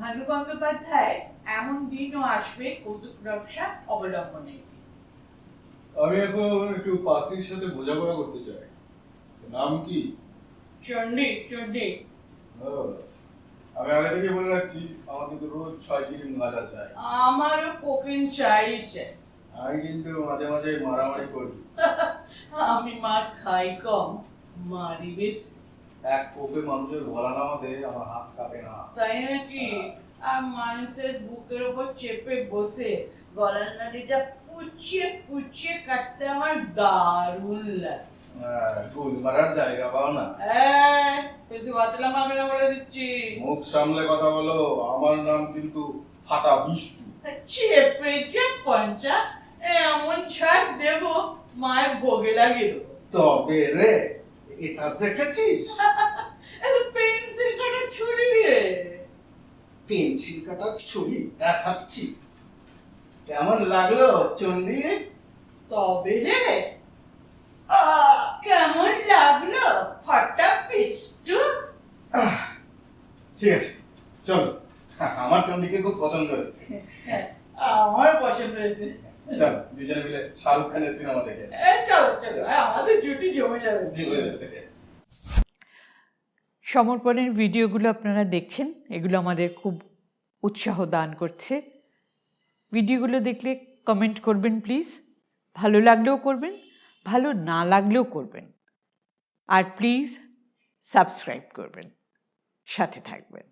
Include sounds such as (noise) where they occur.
ভানু বন্দ্যোপাধ্যায় এমন দিনও আসবে কৌতুক রক্ষা অবলম্বনে। আমি এখন একটু পাত্রীর সাথে বোঝাপড়া করতে চাই। নাম কি? চণ্ডী চণ্ডী আমি আগে থেকে বলে রাখছি আমার কিন্তু রোজ ছয় চিনি গাঁজা চাই। আমারও কোকেন চাই চাই আমি কিন্তু মাঝে মাঝে মারামারি করি। (laughs) আমি মার খাই কম মারি বেশি। এক কোপে মানুষের গলা নামাতে আমার হাত কাঁপে না। তাই নাকি? আর মানুষের বুকের ওপর চেপে বসে গলার নাড়িটা পুচিয়ে পুচিয়ে কাটতে আমার দারুণ লাগে। হ্যাঁ, গুল মারার জায়গা পাও না। এই, বেশি বাতলা মারবে না বলে দিচ্ছি। মুখ সামলে কথা বলো আমার নাম কিন্তু ফাটা বিষ্টু। চেপে যে পঞ্চা এমন ছাড় দেব মায়ের ভোগে লাগিয়ে দেবো। তবে রে এটা দেখেছিস? (laughs) পেন্সিল কাটা ছুরি দিয়ে পেন্সিল কাটা ছুরি দেখাচ্ছি। কেমন লাগল চন্ডী? তবে রে কেমন লাগল? ফটা পিষ্টু। ঠিক আছে চলো। আমার চন্ডীকে খুব পছন্দ হয়েছে। হ্যাঁ, আমার পছন্দ হয়েছে। চলো দুজনে মিলে শাহরুখ খানের সিনেমা দেখে চলো চলো আমাদের জুটি জমে যাবে। জি, হয়ে যাবে। সমর্পণের ভিডিওগুলো আপনারা দেখছেন এগুলো আমাদের খুব উৎসাহ দান করছে। ভিডিওগুলো দেখলে কমেন্ট করবেন প্লিজ ভালো লাগলেও করবেন ভালো না লাগলেও করবেন। আর প্লিজ সাবস্ক্রাইব করবেন সাথে থাকবেন।